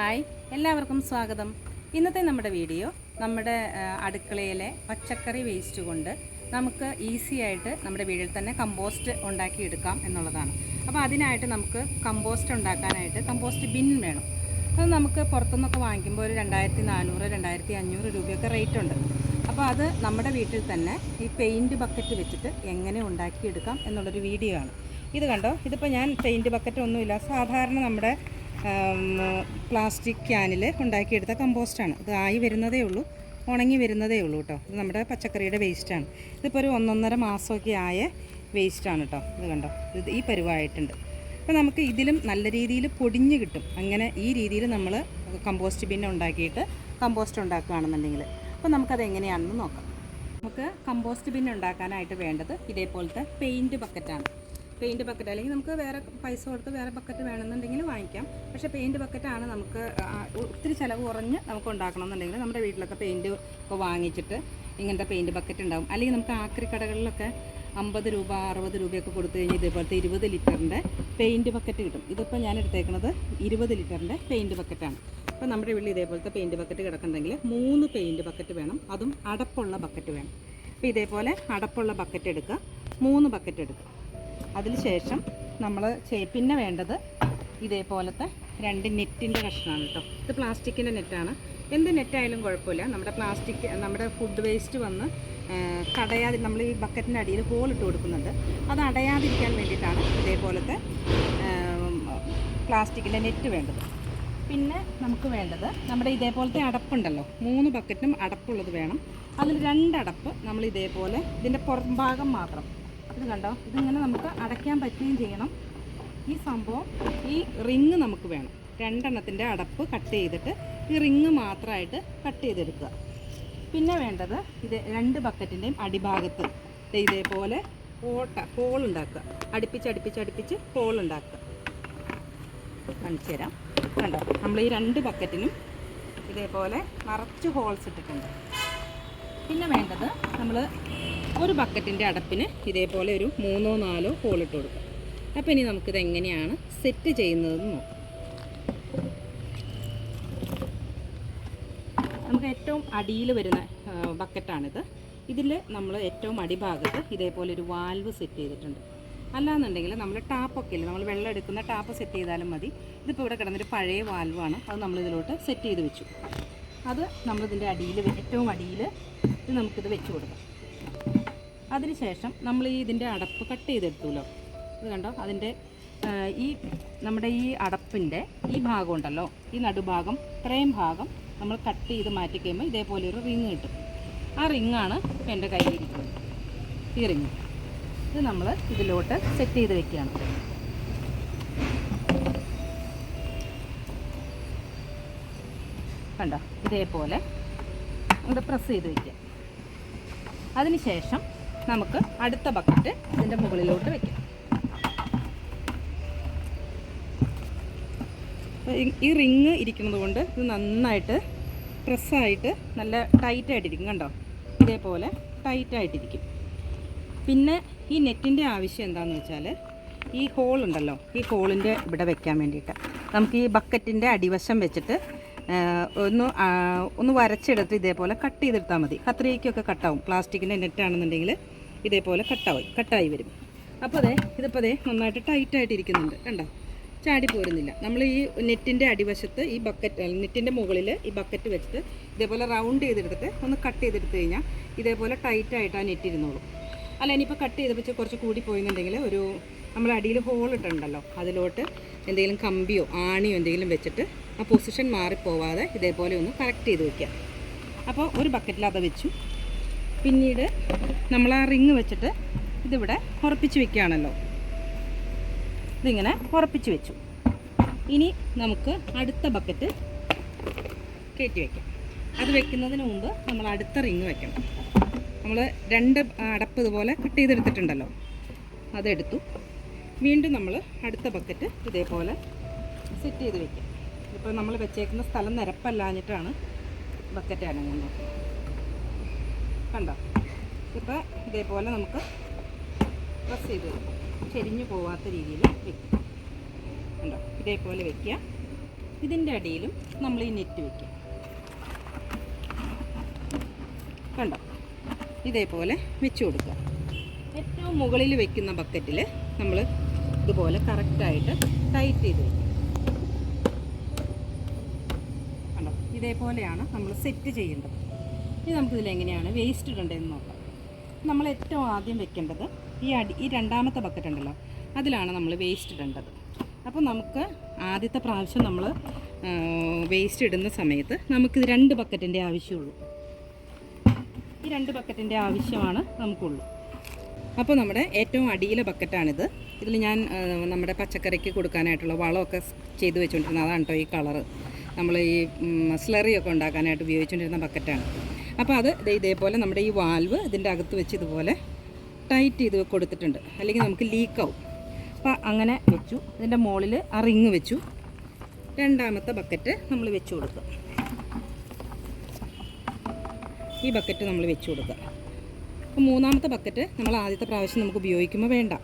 Hi എല്ലാവർക്കും സ്വാഗതം. ഇന്നത്തെ നമ്മുടെ വീഡിയോ നമ്മുടെ അടുക്കളയിലെ പച്ചക്കറി വേസ്റ്റ് കൊണ്ട് നമുക്ക് ഈസി ആയിട്ട് നമ്മുടെ വീട്ടിൽ തന്നെ കമ്പോസ്റ്റ് ഉണ്ടാക്കിയെടുക്കാം എന്നുള്ളതാണ്. അപ്പോൾ അതിനായിട്ട് നമുക്ക് കമ്പോസ്റ്റ് ഉണ്ടാക്കാനായിട്ട് കമ്പോസ്റ്റ് ബിൻ വേണം. അത് നമുക്ക് പുറത്തുനിന്നൊക്കെ വാങ്ങിക്കുമ്പോൾ ഒരു രണ്ടായിരത്തി നാനൂറ് രണ്ടായിരത്തി അഞ്ഞൂറ് രൂപയൊക്കെ റേറ്റ് ഉണ്ട്. അപ്പോൾ അത് നമ്മുടെ വീട്ടിൽ തന്നെ ഈ പെയിന്റ് ബക്കറ്റ് വെച്ചിട്ട് എങ്ങനെ ഉണ്ടാക്കിയെടുക്കാം എന്നുള്ളൊരു വീഡിയോ ആണ്. ഇത് കണ്ടോ? ഇതിപ്പോൾ ഞാൻ പെയിന്റ് ബക്കറ്റ് ഒന്നുമില്ല. സാധാരണ നമ്മുടെ പ്ലാസ്റ്റിക് ക്യാനിൽ ഉണ്ടാക്കിയെടുത്ത കമ്പോസ്റ്റാണ്. ഇത് ആയി വരുന്നതേ ഉള്ളൂ. ഉണങ്ങി വരുന്നതേ ഉള്ളൂ കേട്ടോ. ഇത് നമ്മുടെ പച്ചക്കറിയുടെ വേസ്റ്റാണ്. ഇതിപ്പോൾ ഒരു ഒന്നൊന്നര മാസമൊക്കെ ആയ വേസ്റ്റാണ് കേട്ടോ. ഇത് കണ്ടോ? ഇത് ഈ പരുവായിട്ടുണ്ട്. അപ്പോൾ നമുക്ക് ഇതിലും നല്ല രീതിയിൽ പൊടിഞ്ഞ് കിട്ടും. അങ്ങനെ ഈ രീതിയിൽ നമ്മൾ കമ്പോസ്റ്റ് ബിന്നെ ഉണ്ടാക്കിയിട്ട് കമ്പോസ്റ്റ് ഉണ്ടാക്കുകയാണെന്നുണ്ടെങ്കിൽ അപ്പോൾ നമുക്കത് എങ്ങനെയാണെന്ന് നോക്കാം. നമുക്ക് കമ്പോസ്റ്റ് ബിൻ ഉണ്ടാക്കാനായിട്ട് വേണ്ടത് ഇതേപോലത്തെ പെയിന്റ് ബക്കറ്റാണ്. പെയിന്റ് ബക്കറ്റ് അല്ലെങ്കിൽ നമുക്ക് വേറെ പൈസ കൊടുത്ത് വേറെ ബക്കറ്റ് വേണമെന്നുണ്ടെങ്കിൽ വാങ്ങിക്കാം. പക്ഷേ പെയിന്റ് ബക്കറ്റാണ് നമുക്ക് ഒത്തിരി ചിലവ് കുറഞ്ഞ് നമുക്ക് ഉണ്ടാക്കണം എന്നുണ്ടെങ്കിൽ നമ്മുടെ വീട്ടിലൊക്കെ പെയിന്റ് ഒക്കെ വാങ്ങിച്ചിട്ട് ഇങ്ങനത്തെ പെയിന്റ് ബക്കറ്റ് ഉണ്ടാവും. അല്ലെങ്കിൽ നമുക്ക് ആക്രി കടകളിലൊക്കെ അമ്പത് രൂപ അറുപത് രൂപയൊക്കെ കൊടുത്തു കഴിഞ്ഞാൽ ഇതേപോലത്തെ ഇരുപത് ലിറ്ററിന്റെ പെയിന്റ് ബക്കറ്റ് കിട്ടും. ഇതിപ്പോൾ ഞാൻ എടുത്തേക്കുന്നത് ഇരുപത് ലിറ്ററിന്റെ പെയിന്റ് ബക്കറ്റാണ്. അപ്പോൾ നമ്മുടെ വീട്ടിൽ ഇതേപോലത്തെ പെയിന്റ് ബക്കറ്റ് കിടക്കുന്നുണ്ടെങ്കിൽ മൂന്ന് പെയിന്റ് ബക്കറ്റ് വേണം. അതും അടപ്പുള്ള ബക്കറ്റ് വേണം. അപ്പോൾ ഇതേപോലെ അടപ്പുള്ള ബക്കറ്റ് എടുക്കുക. മൂന്ന് ബക്കറ്റ് എടുക്കുക. അതിന് ശേഷം നമ്മൾ പിന്നെ വേണ്ടത് ഇതേപോലത്തെ രണ്ട് നെറ്റിന്റെ കഷ്ണമാണ് കേട്ടോ ഇത് പ്ലാസ്റ്റിക്കിന്റെ നെറ്റാണ്. എന്ത് നെറ്റായാലും കുഴപ്പമില്ല. നമ്മുടെ പ്ലാസ്റ്റിക് നമ്മുടെ ഫുഡ് വേസ്റ്റ് വന്ന് കടയാതി നമ്മൾ ഈ ബക്കറ്റിന്റെ അടിയിൽ ഹോൾ ഇട്ട് കൊടുക്കുന്നുണ്ട്. അത് അടയാതിരിക്കാൻ വേണ്ടിയിട്ടാണ് ഇതേപോലത്തെ പ്ലാസ്റ്റിക്കിന്റെ നെറ്റ് വേണ്ടത്. പിന്നെ നമുക്ക് വേണ്ടത് നമ്മുടെ ഇതേപോലത്തെ അടപ്പുണ്ടല്ലോ. മൂന്ന് ബക്കറ്റിനും അടപ്പുള്ളത് വേണം. അതിൽ രണ്ടടപ്പ് നമ്മൾ ഇതേപോലെ ഇതിന്റെ പുറം ഭാഗം മാത്രം ഇത് കണ്ടോ? ഇതിങ്ങനെ നമുക്ക് അടയ്ക്കാൻ പറ്റുകയും ചെയ്യണം. ഈ സംഭവം ഈ റിങ് നമുക്ക് വേണം. രണ്ടെണ്ണത്തിന്റെ അടപ്പ് കട്ട് ചെയ്തിട്ട് ഈ റിങ് മാത്രമായിട്ട് കട്ട് ചെയ്തെടുക്കുക. പിന്നെ വേണ്ടത് ഇത് രണ്ട് ബക്കറ്റിന്റെയും അടിഭാഗത്ത് ഇതേപോലെ ഓട്ട ഹോൾ ഉണ്ടാക്കുക. അടുപ്പിച്ച് അടുപ്പിച്ച് അടുപ്പിച്ച് ഹോൾ ഉണ്ടാക്കുക. കാണിച്ചു തരാം കണ്ടോ? നമ്മൾ ഈ രണ്ട് ബക്കറ്റിനും ഇതേപോലെ നിറച്ച് ഹോൾസ് ഇട്ടിട്ടുണ്ട്. പിന്നെ വേണ്ടത് നമ്മൾ ഒരു ബക്കറ്റിന്റെ അടപ്പിന് ഇതേപോലെ ഒരു മൂന്നോ നാലോ ഹോളിട്ട് കൊടുക്കുക അപ്പോൾ ഇനി നമുക്കിത് എങ്ങനെയാണ് സെറ്റ് ചെയ്യുന്നതെന്ന് നോക്കാം. നമുക്ക് ഏറ്റവും അടിയിൽ വരുന്ന ബക്കറ്റാണിത്. ഇതിൽ നമ്മൾ ഏറ്റവും അടിഭാഗത്ത് ഇതേപോലെ ഒരു വാൽവ് സെറ്റ് ചെയ്തിട്ടുണ്ട്. അല്ലാന്നുണ്ടെങ്കിൽ നമ്മൾ ടാപ്പൊക്കെ ഇല്ല നമ്മൾ വെള്ളം എടുക്കുന്ന ടാപ്പ് സെറ്റ് ചെയ്താലും മതി. ഇതിപ്പോൾ ഇവിടെ കിടന്നൊരു പഴയ വാൽവാണ് അത് നമ്മളിതിലോട്ട് സെറ്റ് ചെയ്ത് വെച്ചു. അത് നമ്മളിതിന്റെ അടിയിൽ ഏറ്റവും അടിയിൽ ഇത് നമുക്കിത് വെച്ച് കൊടുക്കാം. അതിനുശേഷം നമ്മൾ ഈ ഇതിന്റെ അടപ്പ് കട്ട് ചെയ്തെടുത്തുല്ലോ ഇത് കണ്ടോ? അതിന്റെ ഈ നമ്മുടെ ഈ അടപ്പിന്റെ ഈ ഭാഗം ഉണ്ടല്ലോ? ഈ നടുഭാഗം ഇത്രയും ഭാഗം നമ്മൾ കട്ട് ചെയ്ത് മാറ്റി കഴിയുമ്പോൾ ഇതേപോലെ ഒരു റിങ് കിട്ടും. ആ റിങ്ങാണ് എന്റെ കയ്യിലിരിക്കുന്നത്. ഈ റിങ്. ഇത് നമ്മൾ ഇതിലോട്ട് സെറ്റ് ചെയ്ത് വെക്കുകയാണ്. കണ്ടോ? ഇതേപോലെ ഇവിടെ പ്രസ് ചെയ്ത് വയ്ക്കുക അതിനുശേഷം നമുക്ക് അടുത്ത ബക്കറ്റ് ഇതിന്റെ മുകളിലോട്ട് വെക്കാം. ഈ- റിങ് ഇരിക്കുന്നത് കൊണ്ട് ഇത് നന്നായിട്ട് പ്രസ്സായിട്ട് നല്ല ടൈറ്റായിട്ടിരിക്കും കണ്ടോ? ഇതേപോലെ ടൈറ്റായിട്ടിരിക്കും പിന്നെ ഈ നെറ്റിന്റെ ആവശ്യം എന്താണെന്ന് വെച്ചാൽ ഈ ഹോൾ ഉണ്ടല്ലോ ഈ ഹോളിന്റെ ഇവിടെ വെക്കാൻ വേണ്ടിയിട്ട് നമുക്ക് ഈ ബക്കറ്റിന്റെ അടിവശം വെച്ചിട്ട് ഒന്ന് ഒന്ന് വരച്ചെടുത്ത് ഇതേപോലെ കട്ട് ചെയ്തെടുത്താൽ മതി. കത്രികയ്ക്കൊക്കെ കട്ടാവും പ്ലാസ്റ്റിക്കിന്റെ നെറ്റാണെന്നുണ്ടെങ്കിൽ ഇതേപോലെ കട്ടാവും കട്ടായി വരും. അപ്പോൾ അതെ ഇതിപ്പോൾ അതെ നന്നായിട്ട് ടൈറ്റായിട്ട് ഇരിക്കുന്നുണ്ട് കണ്ടോ? ചാടി പോരുന്നില്ല. നമ്മൾ ഈ നെറ്റിന്റെ അടിവശത്ത് ഈ ബക്കറ്റ് നെറ്റിന്റെ മുകളിൽ ഈ ബക്കറ്റ് വെച്ചിട്ട് ഇതേപോലെ റൗണ്ട് ചെയ്തെടുത്തിട്ട് ഒന്ന് കട്ട് ചെയ്തെടുത്ത് കഴിഞ്ഞാൽ ഇതേപോലെ ടൈറ്റായിട്ട് ആ നെറ്റ് ഇരുന്നോളും. അല്ല ഇനിയിപ്പോൾ കട്ട് ചെയ്ത് വെച്ച് കുറച്ച് കൂടി പോയിന്നുണ്ടെങ്കിൽ ഒരു നമ്മൾ അടിയിൽ ഹോൾ ഇട്ടുണ്ടല്ലോ അതിലോട്ട് എന്തെങ്കിലും കമ്പിയോ ആണിയോ എന്തെങ്കിലും വെച്ചിട്ട് ആ പൊസിഷൻ മാറിപ്പോവാതെ ഇതേപോലെ ഒന്ന് കറക്റ്റ് ചെയ്ത് വെക്കാം അപ്പോൾ ഒരു ബക്കറ്റിൽ വെച്ചു. പിന്നീട് നമ്മൾ ആ റിങ് വെച്ചിട്ട് ഇതിവിടെ ഉറപ്പിച്ച് വെക്കുകയാണല്ലോ. ഇതിങ്ങനെ ഉറപ്പിച്ച് വെച്ചു. ഇനി നമുക്ക് അടുത്ത ബക്കറ്റ് കയറ്റി വയ്ക്കാം അത് വെക്കുന്നതിന് മുമ്പ് നമ്മൾ അടുത്ത റിങ് വെക്കണം. നമ്മൾ രണ്ട് അടപ്പ് ഇതുപോലെ കട്ട് ചെയ്തെടുത്തിട്ടുണ്ടല്ലോ. അതെടുത്തു. വീണ്ടും നമ്മൾ അടുത്ത ബക്കറ്റ് ഇതേപോലെ സെറ്റ് ചെയ്ത് വെക്കാം. ഇപ്പോൾ നമ്മൾ വെച്ചേക്കുന്ന സ്ഥലം നിരപ്പല്ലാഞ്ഞിട്ടാണ് ബക്കറ്റ് അനങ്ങുന്നത് കണ്ടോ? ഇപ്പോൾ ഇതേപോലെ നമുക്ക് പ്രസ് ചെയ്ത് വെക്കാം. ചെരിഞ്ഞു പോവാത്ത രീതിയിൽ വെക്കുക കണ്ടോ? ഇതേപോലെ വെക്കുക. ഇതിന്റെ അടിയിലും നമ്മൾ ഈ നെറ്റ് വെക്കുക. കണ്ടോ? ഇതേപോലെ വെച്ച് കൊടുക്കുക. ഏറ്റവും മുകളിൽ വെക്കുന്ന ബക്കറ്റിൽ നമ്മൾ ഇതുപോലെ കറക്റ്റായിട്ട് ടൈറ്റ് ചെയ്ത് വെക്കുക. കണ്ടോ? ഇതേപോലെയാണ് നമ്മൾ സെറ്റ് ചെയ്യേണ്ടത്. ഇനി നമുക്കിതിൽ എങ്ങനെയാണ് വേസ്റ്റ് ഇടേണ്ടതെന്ന് നോക്കാം. നമ്മൾ ഏറ്റവും ആദ്യം വെക്കേണ്ടത് ഈ അടി ഈ രണ്ടാമത്തെ ബക്കറ്റ് ഉണ്ടല്ലോ അതിലാണ് നമ്മൾ വേസ്റ്റ് ഇടേണ്ടത്. അപ്പോൾ നമുക്ക് ആദ്യത്തെ പ്രാവശ്യം നമ്മൾ വേസ്റ്റ് ഇടുന്ന സമയത്ത് നമുക്കിത് രണ്ട് ബക്കറ്റിന്റെ ആവശ്യമുള്ളൂ. ഈ രണ്ട് ബക്കറ്റിന്റെ ആവശ്യമാണ് നമുക്കുള്ളൂ. അപ്പോൾ നമ്മുടെ ഏറ്റവും അടിയിലെ ബക്കറ്റാണിത് ഇതിൽ ഞാൻ നമ്മുടെ പച്ചക്കറിക്ക് കൊടുക്കാനായിട്ടുള്ള വളമൊക്കെ ചെയ്തു വെച്ചുകൊണ്ടിരുന്നത് അതാണ് കേട്ടോ ഈ കളറ് നമ്മൾ ഈ സ്ലറിയൊക്കെ ഉണ്ടാക്കാനായിട്ട് ഉപയോഗിച്ചുകൊണ്ടിരുന്ന ബക്കറ്റാണ് അപ്പോൾ അത് ഇതേപോലെ നമ്മുടെ ഈ വാൽവ് ഇതിന്റെ അകത്ത് വെച്ച് ഇതുപോലെ ടൈറ്റ് ചെയ്ത് കൊടുത്തിട്ടുണ്ട്. അല്ലെങ്കിൽ നമുക്ക് ലീക്കാവും അപ്പോൾ അങ്ങനെ വെച്ചു. ഇതിന്റെ മുകളിൽ ആ റിങ് വെച്ചു. രണ്ടാമത്തെ ബക്കറ്റ് നമ്മൾ വെച്ച് കൊടുക്കുക. ഈ ബക്കറ്റ് നമ്മൾ വെച്ച് കൊടുക്കുക. അപ്പോൾ മൂന്നാമത്തെ ബക്കറ്റ് നമ്മൾ ആദ്യത്തെ പ്രാവശ്യം നമുക്ക് ഉപയോഗിക്കുമ്പോൾ വേണ്ട.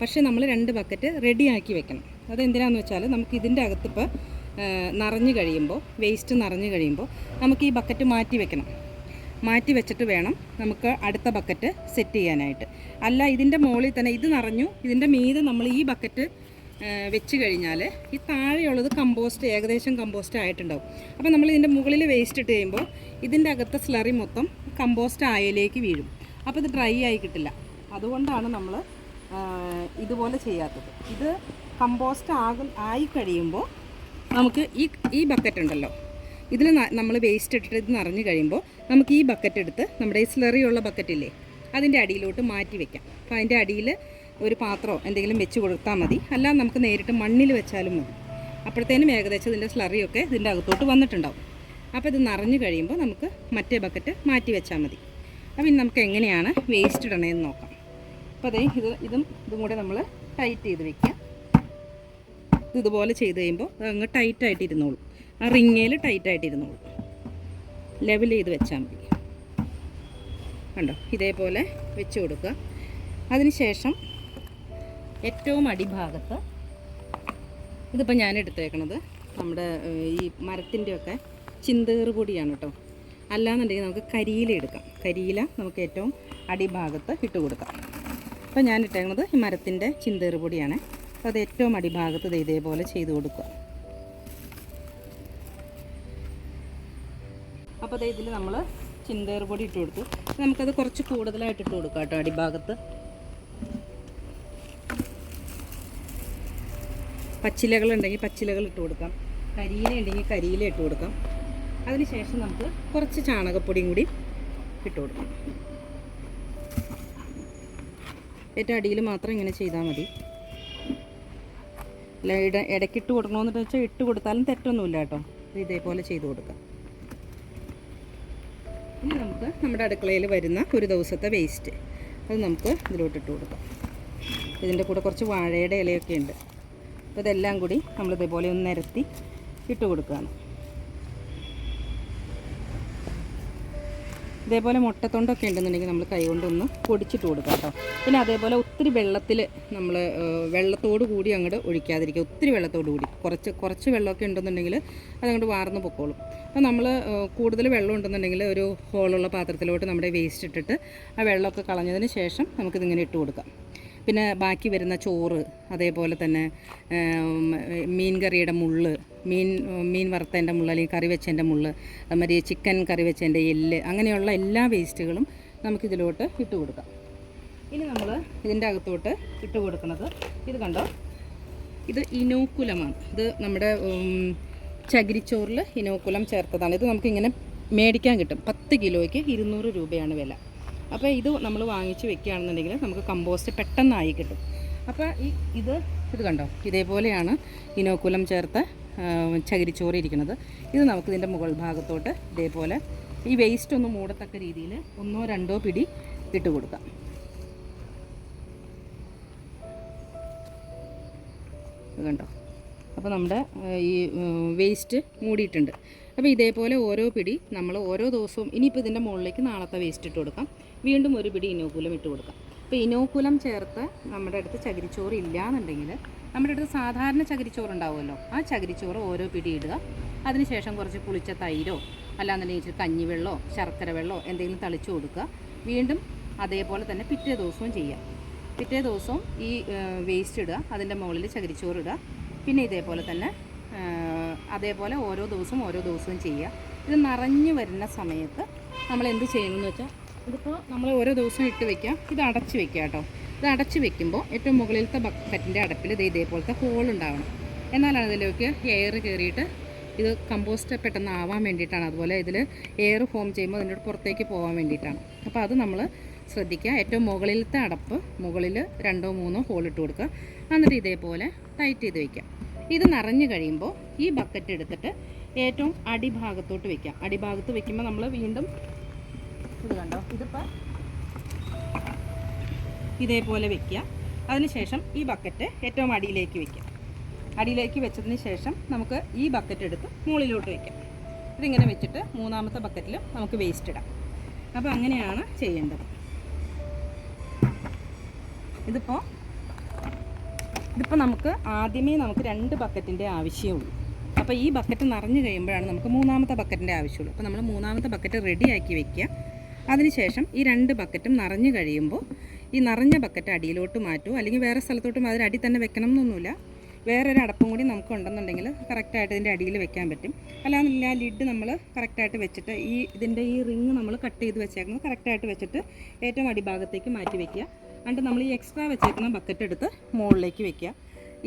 പക്ഷേ നമ്മൾ രണ്ട് ബക്കറ്റ് റെഡിയാക്കി വെക്കണം. അതെന്തിനാന്ന് വെച്ചാൽ നമുക്ക് ഇതിന്റെ അകത്ത് ഇപ്പോൾ നിറഞ്ഞു കഴിയുമ്പോൾ വേസ്റ്റ് നിറഞ്ഞു കഴിയുമ്പോൾ നമുക്ക് ഈ ബക്കറ്റ് മാറ്റി വെക്കണം. മാറ്റി വെച്ചിട്ട് വേണം നമുക്ക് അടുത്ത ബക്കറ്റ് സെറ്റ് ചെയ്യാനായിട്ട്. അല്ല ഇതിന്റെ മുകളിൽ തന്നെ ഇത് നിറഞ്ഞു ഇതിന്റെ മീതെ നമ്മൾ ഈ ബക്കറ്റ് വെച്ച് കഴിഞ്ഞാൽ ഈ താഴെയുള്ളത് കമ്പോസ്റ്റ് ഏകദേശം കമ്പോസ്റ്റ് ആയിട്ടുണ്ടാവും. അപ്പോൾ നമ്മൾ ഇതിന്റെ മുകളിൽ വേസ്റ്റ് ഇട്ട് കഴിയുമ്പോൾ ഇതിന്റെ അകത്തെ സ്ലറി മൊത്തം കമ്പോസ്റ്റ് ആയയിലേക്ക് വീഴും. അപ്പോൾ ഇത് ഡ്രൈ ആയി കിട്ടില്ല. അതുകൊണ്ടാണ് നമ്മൾ ഇതുപോലെ ചെയ്യാത്തത്. ഇത് കമ്പോസ്റ്റ് ആകും ആയി കഴിയുമ്പോൾ നമുക്ക് ഈ ഈ ബക്കറ്റ് ഉണ്ടല്ലോ ഇതിൽ നമ്മൾ വേസ്റ്റ് ഇട്ടിട്ട് ഇത് നിറഞ്ഞു കഴിയുമ്പോൾ നമുക്ക് ഈ ബക്കറ്റ് എടുത്ത് നമ്മുടെ ഈ ഉള്ള ബക്കറ്റില്ലേ അതിന്റെ അടിയിലോട്ട് മാറ്റി വെക്കാം. അപ്പോൾ അതിന്റെ അടിയിൽ ഒരു പാത്രമോ എന്തെങ്കിലും വെച്ച് കൊടുത്താൽ മതി. അല്ലാതെ നമുക്ക് നേരിട്ട് മണ്ണിൽ വെച്ചാലും മതി. അപ്പോഴത്തേനും ഏകദേശം ഇതിന്റെ സ്ലറിയൊക്കെ ഇതിന്റെ അകത്തോട്ട് വന്നിട്ടുണ്ടാവും. അപ്പോൾ ഇത് നിറഞ്ഞു കഴിയുമ്പോൾ നമുക്ക് മറ്റേ ബക്കറ്റ് മാറ്റി വെച്ചാൽ മതി. അപ്പം ഇനി നമുക്ക് എങ്ങനെയാണ് വേസ്റ്റ് ഇടണേന്ന് നോക്കാം. അപ്പോൾ അതേ ഇത് ഇതും ഇതും കൂടെ നമ്മൾ ടൈറ്റ് ചെയ്ത് വെക്കാം. ഇത് ഇതുപോലെ ചെയ്ത് കഴിയുമ്പോൾ അത് അങ്ങ് ടൈറ്റായിട്ട് ഇരുന്നോളും ആ റിങ്ങയിൽ ടൈറ്റായിട്ട് ഇരുന്നോളും ലെവൽ ചെയ്ത് വെച്ചാൽ മതി. കണ്ടോ? ഇതേപോലെ വെച്ച് കൊടുക്കുക. അതിനുശേഷം ഏറ്റവും അടിഭാഗത്ത് ഇതിപ്പോൾ ഞാൻ എടുത്തേക്കണത് നമ്മുടെ ഈ മരത്തിന്റെയൊക്കെ ചിന്തകറ് പൊടിയാണ് കേട്ടോ. അല്ലാന്നുണ്ടെങ്കിൽ നമുക്ക് കരിയില എടുക്കാം. കരിയില നമുക്ക് ഏറ്റവും അടിഭാഗത്ത് ഇട്ട് കൊടുക്കാം. അപ്പോൾ ഞാൻ ഇട്ടേക്കുന്നത് ഈ മരത്തിന്റെ ചിന്തകറ് പൊടിയാണ്. അപ്പോൾ അത് ഏറ്റവും അടിഭാഗത്ത് ഇതേപോലെ ചെയ്ത് കൊടുക്കുക. അപ്പോൾ ഇതിൽ നമ്മൾ ചിന്തേർ പൊടി ഇട്ട് കൊടുത്തു. നമുക്കത് കുറച്ച് കൂടുതലായിട്ട് ഇട്ട് കൊടുക്കാം കേട്ടോ അടിഭാഗത്ത്. പച്ചിലകൾ ഉണ്ടെങ്കിൽ പച്ചിലകൾ ഇട്ട് കൊടുക്കാം. കരിയില ഉണ്ടെങ്കിൽ കരിയില ഇട്ട് കൊടുക്കാം. അതിനുശേഷം നമുക്ക് കുറച്ച് ചാണകപ്പൊടിയും കൂടി ഇട്ട് കൊടുക്കാം. ഏറ്റവും അടിയിൽ മാത്രം ഇങ്ങനെ ചെയ്താൽ മതി. ഇടയ്ക്കിട്ട് കൊടുക്കണമെന്ന് വെച്ചാൽ ഇട്ട് കൊടുത്താലും തെറ്റൊന്നുമില്ല കേട്ടോ. ഇതേപോലെ ചെയ്ത് കൊടുക്കാം. ഇനി നമുക്ക് നമ്മുടെ അടുക്കളയിൽ വരുന്ന ഒരു ദിവസത്തെ വേസ്റ്റ് അത് നമുക്ക് ഇതിലോട്ട് ഇട്ട് കൊടുക്കാം. ഇതിന്റെ കൂടെ കുറച്ച് വാഴയുടെ ഇലയൊക്കെ ഉണ്ട്. അപ്പോൾ ഇതെല്ലാം കൂടി നമ്മളിതേപോലെ ഒന്ന് നിരത്തി ഇട്ട് കൊടുക്കുകയാണ്. ഇതേപോലെ മുട്ടത്തൊണ്ടൊക്കെ ഉണ്ടെന്നുണ്ടെങ്കിൽ നമ്മൾ കൈ കൊണ്ടൊന്ന് പൊടിച്ചിട്ട് കൊടുക്കാം കേട്ടോ. പിന്നെ അതേപോലെ ഒത്തിരി വെള്ളത്തിൽ നമ്മൾ വെള്ളത്തോട് കൂടി അങ്ങോട്ട് ഒഴിക്കാതിരിക്കുക. ഒത്തിരി വെള്ളത്തോട് കൂടി. കുറച്ച് കുറച്ച് വെള്ളമൊക്കെ ഉണ്ടെന്നുണ്ടെങ്കിൽ അതങ്ങോട്ട് വാർന്ന് പൊക്കോളും. അപ്പോൾ നമ്മൾ കൂടുതൽ വെള്ളം ഉണ്ടെന്നുണ്ടെങ്കിൽ ഒരു ഹോളുള്ള പാത്രത്തിലോട്ട് നമ്മുടെ വേസ്റ്റ് ഇട്ടിട്ട് ആ വെള്ളമൊക്കെ കളഞ്ഞതിന് ശേഷം നമുക്കിതിങ്ങനെ ഇട്ട് കൊടുക്കാം. പിന്നെ ബാക്കി വരുന്ന ചോറ് അതേപോലെ തന്നെ മീൻ കറിയുടെ മുള്ള് മീൻ മീൻ വറുത്തതിന്റെ മുള്ള് അല്ലെങ്കിൽ കറി വെച്ചതിന്റെ മുള്ള് അതുമാതിരി ചിക്കൻ കറി വെച്ചതിന്റെ എല്ല് അങ്ങനെയുള്ള എല്ലാ വേസ്റ്റുകളും നമുക്കിതിലോട്ട് ഇട്ട് കൊടുക്കാം. ഇനി നമ്മൾ ഇതിന്റെ അകത്തോട്ട് ഇട്ട് കൊടുക്കുന്നത് ഇത് കണ്ടോ? ഇത് ഇനോക്കുലമാണ്. ഇത് നമ്മുടെ ചകിരിച്ചോറിൽ ഇനോക്കുലം ചേർത്തതാണ്. ഇത് നമുക്കിങ്ങനെ മേടിക്കാൻ കിട്ടും. പത്ത് കിലോയ്ക്ക് ഇരുന്നൂറ് രൂപയാണ് വില. അപ്പോൾ ഇത് നമ്മൾ വാങ്ങിച്ച് വെക്കുകയാണെന്നുണ്ടെങ്കിൽ നമുക്ക് കമ്പോസ്റ്റ് പെട്ടെന്നായി കിട്ടും. അപ്പോൾ ഈ ഇത് ഇത് കണ്ടോ? ഇതേപോലെയാണ് ഇനോക്കുലം ചേർത്ത് ചകിരിച്ചോറിയിരിക്കുന്നത് ഇത് നമുക്ക് ഇതിന്റെ മുകൾ ഭാഗത്തോട്ട് ഇതേപോലെ ഈ വേസ്റ്റ് ഒന്ന് മൂടത്തക്ക രീതിയിൽ ഒന്നോ രണ്ടോ പിടി ഇട്ട് കൊടുക്കാം. കണ്ടോ? അപ്പോൾ നമ്മുടെ ഈ വേസ്റ്റ് മൂടിയിട്ടുണ്ട്. അപ്പോൾ ഇതേപോലെ ഓരോ പിടി നമ്മൾ ഓരോ ദിവസവും ഇനിയിപ്പോൾ ഇതിന്റെ മുകളിലേക്ക് നാളത്തെ വേസ്റ്റ് ഇട്ട് കൊടുക്കാം. വീണ്ടും ഒരു പിടി ഇനോക്കുലം ഇട്ട് കൊടുക്കാം. അപ്പോൾ ഇനോക്കുലം ചേർത്ത് നമ്മുടെ അടുത്ത് ചകിരിച്ചോറ് ഇല്ല എന്നുണ്ടെങ്കിൽ നമ്മുടെ അടുത്ത് സാധാരണ ചകിരിച്ചോറ് ഉണ്ടാവുമല്ലോ ആ ചകിരിച്ചോറ് ഓരോ പിടി ഇടുക. അതിനുശേഷം കുറച്ച് പുളിച്ച തൈരോ അല്ലാന്നുണ്ടെങ്കിൽ ഇച്ചിരി കഞ്ഞിവെള്ളമോ ശർക്കര വെള്ളമോ എന്തെങ്കിലും തളിച്ചു കൊടുക്കുക. വീണ്ടും അതേപോലെ തന്നെ പിറ്റേ ദിവസവും ചെയ്യാം പിറ്റേ ദിവസവും ഈ വേസ്റ്റ് ഇടുക. അതിന്റെ മുകളിൽ ചകിരിച്ചോറ് ഇടുക. പിന്നെ ഇതേപോലെ തന്നെ അതേപോലെ ഓരോ ദിവസവും ഓരോ ദിവസവും ചെയ്യുക. ഇത് നിറഞ്ഞു വരുന്ന സമയത്ത് നമ്മൾ എന്ത് ചെയ്യണമെന്ന് വെച്ചാൽ ഇതിപ്പോൾ നമ്മൾ ഓരോ ദിവസവും ഇട്ട് വെക്കാം ഇത് അടച്ച് വെക്കുക കേട്ടോ. ഇത് അടച്ച് വെക്കുമ്പോൾ ഏറ്റവും മുകളിലത്തെ ബക്കറ്റിന്റെ അടപ്പിൽ ഇത് ഇതേപോലത്തെ ഹോൾ ഉണ്ടാവണം. എന്നാലാണ് ഇതിലേക്ക് എയർ കയറിയിട്ട് ഇത് കമ്പോസ്റ്റ് പെട്ടെന്ന് ആവാൻ വേണ്ടിയിട്ടാണ്. അതുപോലെ ഇതിൽ എയർ ഫോം ചെയ്യുമ്പോൾ അതിന്റെ പുറത്തേക്ക് പോകാൻ വേണ്ടിയിട്ടാണ്. അപ്പോൾ അത് നമ്മൾ ശ്രദ്ധിക്കുക. ഏറ്റവും മുകളിലത്തെ അടപ്പ് മുകളിൽ രണ്ടോ മൂന്നോ ഹോൾ ഇട്ട് കൊടുക്കുക. എന്നിട്ട് ഇതേപോലെ ടൈറ്റ് ചെയ്ത് വയ്ക്കുക ഇത് നിറഞ്ഞു കഴിയുമ്പോൾ ഈ ബക്കറ്റ് എടുത്തിട്ട് ഏറ്റവും അടിഭാഗത്തോട്ട് വെക്കാം അടിഭാഗത്ത് വെക്കുമ്പോൾ നമ്മൾ വീണ്ടും ഇത് കണ്ടോ? ഇതിപ്പോൾ ഇതേപോലെ വെക്കുക. അതിനുശേഷം ഈ ബക്കറ്റ് ഏറ്റവും അടിയിലേക്ക് വെക്കാം അടിയിലേക്ക് വെച്ചതിന് ശേഷം നമുക്ക് ഈ ബക്കറ്റ് എടുത്ത് മുകളിലോട്ട് വെക്കാം. ഇതിങ്ങനെ വെച്ചിട്ട് മൂന്നാമത്തെ ബക്കറ്റിൽ നമുക്ക് വേസ്റ്റ് ഇടാം. അപ്പോൾ അങ്ങനെയാണ് ചെയ്യേണ്ടത്. ഇതിപ്പോൾ ഇതിപ്പോൾ നമുക്ക് ആദ്യമേ നമുക്ക് രണ്ട് ബക്കറ്റിന്റെ ആവശ്യമുള്ളൂ അപ്പോൾ ഈ ബക്കറ്റ് നിറഞ്ഞു കഴിയുമ്പോഴാണ് നമുക്ക് മൂന്നാമത്തെ ബക്കറ്റിന്റെ ആവശ്യമുള്ളൂ. അപ്പോൾ നമ്മൾ മൂന്നാമത്തെ ബക്കറ്റ് റെഡിയാക്കി വെക്കുക. അതിനുശേഷം ഈ രണ്ട് ബക്കറ്റും നിറഞ്ഞു കഴിയുമ്പോൾ ഈ നിറഞ്ഞ ബക്കറ്റ് അടിയിലോട്ട് മാറ്റുമോ അല്ലെങ്കിൽ വേറെ സ്ഥലത്തോട്ടും അതിൽ അടി തന്നെ വെക്കണം എന്നൊന്നുമില്ല. വേറൊരു അടപ്പും കൂടി നമുക്ക് ഉണ്ടെന്നുണ്ടെങ്കിൽ കറക്റ്റായിട്ട് ഇതിന്റെ അടിയിൽ വെക്കാൻ പറ്റും. അല്ലാന്നില്ല ആ ലിഡ് നമ്മൾ കറക്റ്റായിട്ട് വെച്ചിട്ട് ഈ ഇതിന്റെ ഈ റിങ് നമ്മൾ കട്ട് ചെയ്ത് വെച്ചേക്കുന്നത് കറക്റ്റായിട്ട് വെച്ചിട്ട് ഏറ്റവും അടിഭാഗത്തേക്ക് മാറ്റി വെക്കുക. എന്നിട്ട് നമ്മൾ ഈ എക്സ്ട്രാ വെച്ചേക്കുന്ന ബക്കറ്റ് എടുത്ത് മുകളിലേക്ക് വെക്കുക.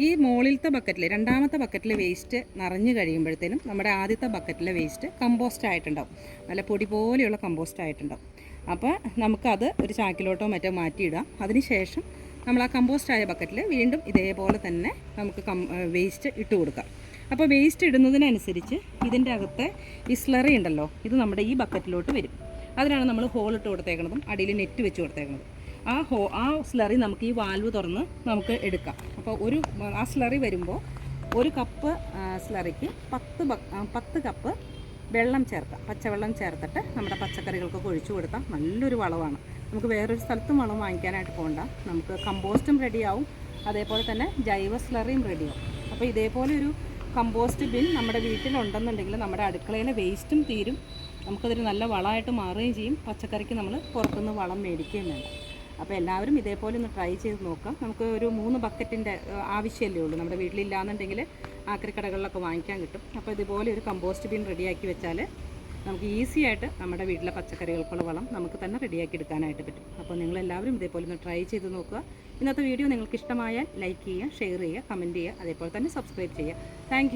ഈ മുകളിലത്തെ ബക്കറ്റിൽ രണ്ടാമത്തെ ബക്കറ്റിലെ വേസ്റ്റ് നിറഞ്ഞു കഴിയുമ്പോഴത്തേനും നമ്മുടെ ആദ്യത്തെ ബക്കറ്റിലെ വേസ്റ്റ് കമ്പോസ്റ്റ് ആയിട്ടുണ്ടാവും. നല്ല പൊടി പോലെയുള്ള കമ്പോസ്റ്റ് ആയിട്ടുണ്ടാവും. അപ്പോൾ നമുക്കത് ഒരു ചാക്കിലോട്ടോ മറ്റോ മാറ്റിയിടാം. അതിനുശേഷം നമ്മൾ ആ കമ്പോസ്റ്റ് ആയ ബക്കറ്റിൽ വീണ്ടും ഇതേപോലെ തന്നെ നമുക്ക് വേസ്റ്റ് ഇട്ട് കൊടുക്കാം. അപ്പോൾ വേസ്റ്റ് ഇടുന്നതിനനുസരിച്ച് ഇതിന്റെ അകത്തെ ഈ സ്ലറി ഉണ്ടല്ലോ ഇത് നമ്മുടെ ഈ ബക്കറ്റിലോട്ട് വരും. അതിനാണ് നമ്മൾ ഹോൾ ഇട്ട് കൊടുത്തേക്കുന്നതും അടിയിൽ നെറ്റ് വെച്ച് കൊടുത്തേക്കുന്നത് ആ ഹോ ആ സ്ലറി നമുക്ക് ഈ വാൽവ് തുറന്ന് നമുക്ക് എടുക്കാം. അപ്പോൾ ഒരു ആ സ്ലറി വരുമ്പോൾ ഒരു കപ്പ് സ്ലറിക്ക് പത്ത് പത്ത് കപ്പ് വെള്ളം ചേർക്കാം. പച്ചവെള്ളം ചേർത്തിട്ട് നമ്മുടെ പച്ചക്കറികൾക്കൊക്കെ ഒഴിച്ചു കൊടുത്താൽ നല്ലൊരു വളമാണ്. നമുക്ക് വേറൊരു സ്ഥലത്തും വളം വാങ്ങിക്കാനായിട്ട് പോകണ്ട നമുക്ക് കമ്പോസ്റ്റും റെഡിയാവും. അതേപോലെ തന്നെ ജൈവ സ്ലറിയും റെഡിയാവും. അപ്പോൾ ഇതേപോലെ ഒരു കമ്പോസ്റ്റ് ബിൻ നമ്മുടെ വീട്ടിലുണ്ടെന്നുണ്ടെങ്കിൽ നമ്മുടെ അടുക്കളയിലെ വേസ്റ്റും തീരും. നമുക്കതൊരു നല്ല വളമായിട്ട് മാറുകയും ചെയ്യും. പച്ചക്കറിക്ക് നമ്മൾ പുറത്തുനിന്ന് വളം മേടിക്കുകയും വേണ്ട അപ്പോൾ എല്ലാവരും ഇതേപോലെ ഒന്ന് ട്രൈ ചെയ്ത് നോക്കാം. നമുക്ക് ഒരു മൂന്ന് ബക്കറ്റിന്റെ ആവശ്യമല്ലേ ഉള്ളൂ. നമ്മുടെ വീട്ടിലില്ലാന്നുണ്ടെങ്കിൽ ആക്രിക്കടകളിലൊക്കെ വാങ്ങിക്കാൻ കിട്ടും. അപ്പോൾ ഇതുപോലെ ഒരു കമ്പോസ്റ്റ് ബിൻ റെഡിയാക്കി വെച്ചാൽ നമുക്ക് ഈസി ആയിട്ട് നമ്മുടെ വീട്ടിലെ പച്ചക്കറികൾക്കുള്ള വളം നമുക്ക് തന്നെ റെഡിയാക്കി എടുക്കാനായിട്ട് പറ്റും. അപ്പോൾ നിങ്ങളെല്ലാവരും ഇതേപോലെ ഒന്ന് ട്രൈ ചെയ്ത് നോക്കുക. ഇന്നത്തെ വീഡിയോ നിങ്ങൾക്ക് ഇഷ്ടമായാൽ ലൈക്ക് ചെയ്യുക ഷെയർ ചെയ്യുക കമന്റ് ചെയ്യുക അതേപോലെ തന്നെ സബ്സ്ക്രൈബ് ചെയ്യുക. താങ്ക്